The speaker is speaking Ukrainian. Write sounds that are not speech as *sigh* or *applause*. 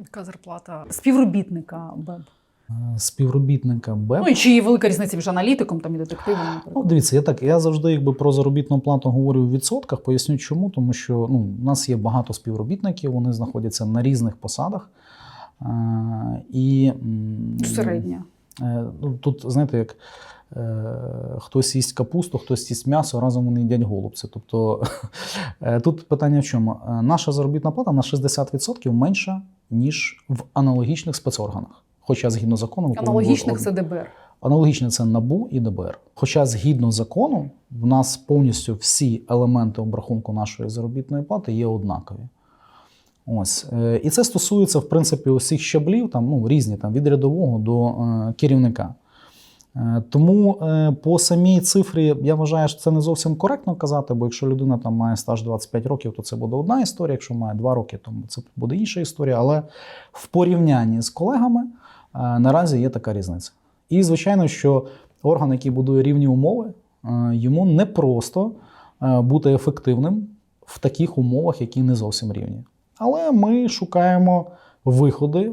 Яка зарплата співробітника БЕБ? Е, Співробітника БЕП. Ну і чи є велика різниця між аналітиком там і детективом? Ну, наприклад? дивіться, я так я завжди якби про заробітну плату говорю в відсотках. Поясню чому, тому що ну, у нас є багато співробітників, вони знаходяться на різних посадах. Е, і Середня. Е, ну, тут, знаєте, як хтось їсть капусту, хтось їсть м'ясо, разом вони їдять голубці. Тобто *laughs* тут питання в чому? Наша заробітна плата на 60% менша, ніж в аналогічних спецорганах. Хоча згідно закону Аналогічних це ДБР. Аналогічне це НАБУ і ДБР. Хоча згідно закону, в нас повністю всі елементи обрахунку нашої заробітної плати є однакові. Ось. Е, І це стосується, в принципі, усіх щаблів, там, ну, різні, там, від рядового до е, керівника. Е, Тому е, по самій цифрі я вважаю, що це не зовсім коректно казати, бо якщо людина там має стаж 25 років, то це буде одна історія. Якщо має 2 роки, то це буде інша історія. Але в порівнянні з колегами е, наразі є така різниця. І звичайно, що орган, який будує рівні умови, йому не просто бути ефективним в таких умовах, які не зовсім рівні. Але ми шукаємо виходи